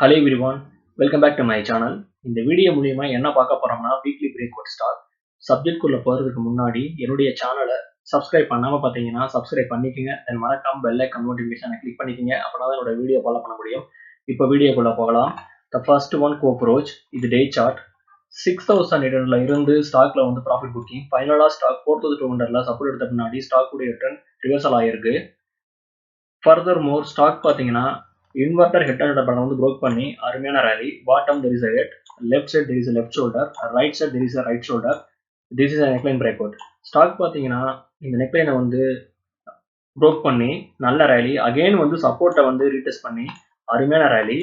Hello everyone welcome back to my channel இந்த video மூலியமா என்ன பார்க்க போறோம்னா weekly break out stock subject குள்ள போறதுக்கு முன்னாடி என்னுடைய சேனலை சப்ஸ்கிரைப் பண்ணாம பார்த்தீங்கன்னா சப்ஸ்கிரைப் பண்ணிக்கங்க. தென் மறக்காம பெல் ஐக்கன் நோட்டிஃபிகேஷனை கிளிக் பண்ணிக்கங்க. அப்படின்னா தான் என்னோட வீடியோ ஃபாலோ பண்ண முடியும். இப்போ வீடியோக்குள்ள போகலாம். த ஃபர்ஸ்ட் ஒன் கோப்ரோச் இது day chart six thousand eight ஹண்ட்ரட்ல இருந்து ஸ்டாக்ல வந்து ப்ராஃபிட் புக்கிங் ஃபைனலாக ஸ்டாக் ஃபோர் தௌசண்ட் டூ ஹண்ட்ரட்ல சப்போர்ட் எடுத்த பின்னாடி ஸ்டாக் உடைய ரிட்டர்ன் ரிவர்சல் ஆயிருக்கு. ஃபர்தர் மோர் ஸ்டாக் பார்த்தீங்கன்னா இன்வெர்டர் ஹெட் அண்ட் படம் வந்து ப்ரோக் பண்ணி அருமையான rally bottom there is a head left side there is left shoulder right side there is a right shoulder this is a neckline breakout stock பார்த்தீங்கன்னா இந்த நெக்லைனை வந்து broke பண்ணி நல்ல ரேலி அகைன் வந்து சப்போர்ட்டை வந்து ரீடெஸ்ட் பண்ணி அருமையான ரேலி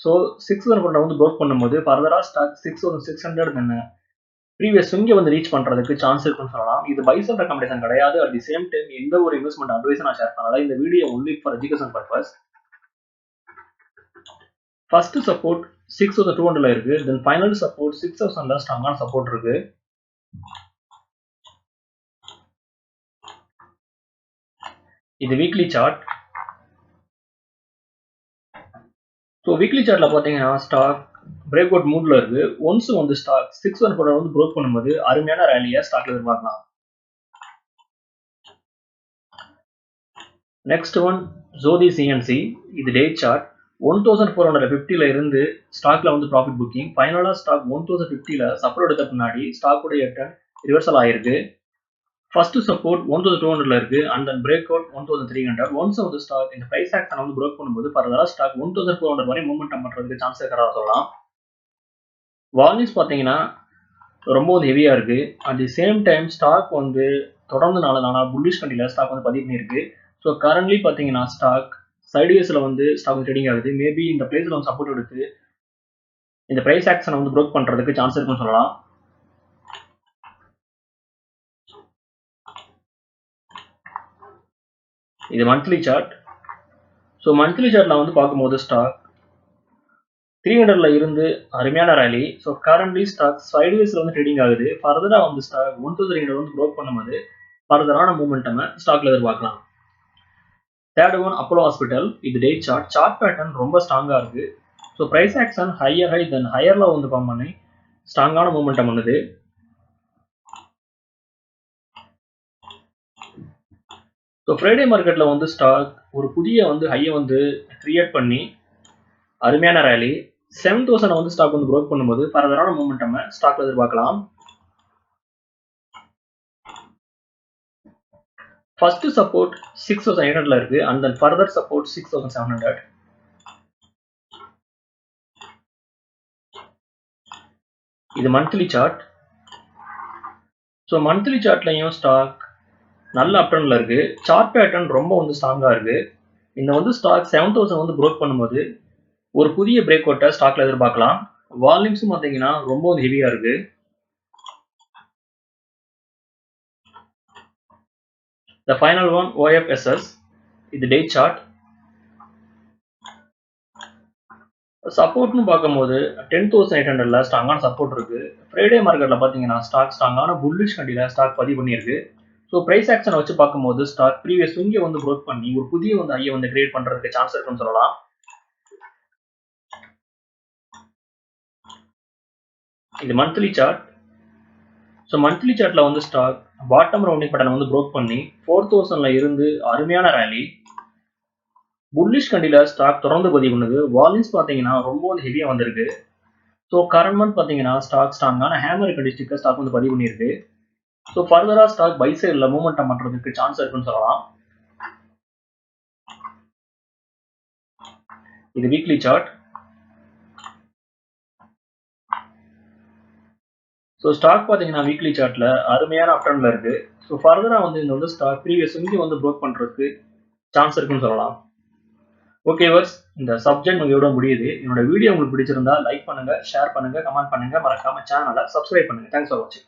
ஸோ சிக்ஸ் ஹண்ட்ரட் வந்து ப்ரோக் பண்ணும்போது ஃபர்தராக stock six thousand six hundred என்ன ப்ரீவியஸ் இங்கே வந்து ரீச் பண்ணுறதுக்கு சான்ஸ் இருக்குன்னு சொல்லலாம். இது பைசல் ரெக்கமெண்டேஷன் கிடையாது. அட் தி சேம் டைம் எந்த ஒரு இன்வெஸ்ட்மெண்ட் அட்வைஸ் நான் ஷேர் பண்ணல. இந்த video only for education purpose first support six thousand two ஹண்ட்ரட்ல இருக்கு. தென் ஃபைனல் சப்போர்ட் சிக்ஸ் தௌசண்ட்ல ஸ்ட்ராங்கான சப்போர்ட் இருக்கு. இது வீக்லி சார்ட் ஸோ வீக்லி சார்ட்ல பார்த்தீங்கன்னா ஸ்டாக் பிரேக் அவுட் மூட்ல இருக்கு. ஒன்ஸ் வந்து ஸ்டாக் சிக்ஸ் ஒன் ஃபோர் வந்து ப்ரோக் பண்ணும்போது அருமையான ரேலியை ஸ்டாக்ல எதிர்பார்க்கலாம். நெக்ஸ்ட் ஒன் ஜோதி சிஎன்சி இது day chart one thousand four hundred ஃபிஃப்டியில் இருந்து ஸ்டாக்ல வந்து ப்ராஃபிட் புக்கிங் ஃபைனலாக ஸ்டாக் ஒன் தௌசண்ட் ஃபிஃப்டியில் சப்போர்ட் எடுத்த பின்னாடி ஸ்டாக்குடைய ரிட்டர்ன் ரிவர்சல் ஆயிருக்கு. First support one thousand two ஹண்ட்ரட்ல இருக்கு. And then breakout one thousand three hundred once வந்து ஸ்டாக் இந்த பிரைஸ் ஆக்ஷன் வந்து ப்ரோக் பண்ணும்போது ஃபர்தரா stock one thousand four hundred வரை மூவ்மெண்ட் பண்ணுறதுக்கு சான்ஸ் இருக்கிறதா சொல்லலாம். வால்யூஸ் பார்த்தீங்கன்னா ரொம்ப வந்து ஹெவியாக இருக்கு. At the same time stock வந்து தொடர்ந்து நாலு நாளாக புல்லிஷ் கண்டியில் ஸ்டாக் வந்து பதிவு பண்ணியிருக்கு. ஸோ கரண்ட்லி பார்த்தீங்கன்னா ஸ்டாக் சைடுவேஸில் வந்து ஸ்டாக் ட்ரேடிங் ஆகுது. மேபி இந்த பிளேஸில் வந்து சப்போர்ட் எடுத்து இந்த ப்ரைஸ் ஆக்ஷனை வந்து ப்ரோக் பண்ணுறதுக்கு சான்ஸ் இருக்குன்னு சொல்லலாம். இது மந்த்லி சார்ட் ஸோ மந்த்லி சார்ட்டில் வந்து பார்க்கும்போது ஸ்டாக் த்ரீ ஹண்ட்ரட்ல இருந்து அருமையான ரேலி ஸோ கரண்ட்லி ஸ்டாக் சைடுவேஸில் வந்து ட்ரேடிங் ஆகுது. ஃபர்தராக வந்து ஸ்டாக் ஒன் தௌசண்ட் ஹண்ட்ரட் வந்து ப்ரோக் பண்ணும்போது ஃபர்தரான மூமெண்டம் ஸ்டாக்ல எதிர்பார்க்கலாம். தேர்ட் ஒன் அப்போலோ ஹாஸ்பிட்டல் இது டே சார்ட் சார்ட் பேட்டர்ன் ரொம்ப ஸ்ட்ராங்காக இருக்கு. So price action higher high then ஹையரில் வந்து பம்ப் பண்ணி ஸ்ட்ராங்கான மூமெண்டம் பண்ணுது. ஸோ ஃப்ரைடே மார்க்கெட்டில் வந்து ஸ்டாக் ஒரு புதிய வந்து ஹையை வந்து கிரியேட் பண்ணி அருமையான ரேலி செவன் தௌசண்ட் வந்து ஸ்டாக் வந்து ப்ரோக் பண்ணும்போது பரதரான மூமெண்டம் ஸ்டாக்ல எதிர்பார்க்கலாம். First support six thousand eight ஹண்ட்ரட்ல இருக்குது and then further support six thousand seven hundred இது மந்த்லி சார்ட் ஸோ மந்த்லி சார்ட்லையும் ஸ்டாக் நல்ல அப்டர்ன்ல இருக்குது சார்ட் பேட்டர்ன் ரொம்ப வந்து ஸ்ட்ராங்காக இருக்குது இந்த வந்து ஸ்டாக் செவன் தௌசண்ட் வந்து ப்ரோக் பண்ணும்போது ஒரு புதிய பிரேக் அவுட்டை ஸ்டாக்ல எதிர்பார்க்கலாம். வால்யூம்ஸும் பார்த்தீங்கன்னா ரொம்ப வந்து இருக்குது இருக்கு The final one OFSS இது டே சார்ட் சப்போர்ட்னு பார்க்கும்போது டென் தௌசண்ட் எயிட் ஹண்ட்ரட்ல ஸ்ட்ராங்கான சப்போர்ட் இருக்கு. ஃப்ரைடே மார்க்கெட்டில் பார்த்தீங்கன்னா ஸ்டாக் ஸ்ட்ராங்கான புல்லிஷ் கண்டியில ஸ்டாக் பதிவு பண்ணியிருக்கு. ஸோ ப்ரைஸ் ஆக்ஷனை வச்சு பார்க்கும்போது ஸ்டாக் ப்ரீவியஸ் இங்கே வந்து ப்ரோக் பண்ணி ஒரு புதிய வந்து ஐயை வந்து கிரியேட் பண்ணுறதுக்கு சான்ஸ் இருக்குன்னு சொல்லலாம். இது மந்த்லி சார்ட் ஸோ மந்த்லி சார்ட்ல வந்து ஸ்டாக் பாட்டம் ரவுண்டிங் பட்டனை வந்து ப்ரோக் பண்ணி ஃபோர் தௌசண்ட்ல இருந்து அருமையான ரேலி புல்லிஷ் கண்டியில் ஸ்டாக் தொடர்ந்து பதிவு பண்ணுது வால்யூம்ஸ் பார்த்தீங்கன்னா ரொம்ப வந்து ஹெவியாக வந்திருக்கு. ஸோ கரண்ட் மந்த் பார்த்தீங்கன்னா ஸ்டாக் ஸ்ட்ராங்கான ஹேமர் கண்டிஸ்டிக்க ஸ்டாக் வந்து பதிவு பண்ணியிருக்கு. ஸோ ஃபர்தராக ஸ்டாக் பை சைடில் மூவ்மெண்டம் பண்ணுறதுக்கு சான்ஸ் இருக்குன்னு சொல்லலாம். இது வீக்லி சார்ட் ஸோ ஸ்டாக் பார்த்தீங்கன்னா வீக்லி சார்ட்ல அருமையான அப்டர்ன்ல இருக்கு. ஸோ ஃபர்தராக வந்து இந்த வந்து ஸ்டாக் ப்ரீவியஸ் இங்கே வந்து ப்ரோக் பண்ணுறதுக்கு சான்ஸ் இருக்குன்னு சொல்லலாம். ஓகே வர்ஸ் இந்த சப்ஜெக்ட் உங்களோட முடியுது? என்னோட வீடியோ உங்களுக்கு பிடிச்சிருந்தா லைக் பண்ணுங்க ஷேர் பண்ணுங்க கமெண்ட் பண்ணுங்க. மறக்காம சேனலை சப்ஸ்கிரைப் பண்ணுங்க. தேங்க்ஸ் ஃபார் வாட்சிங்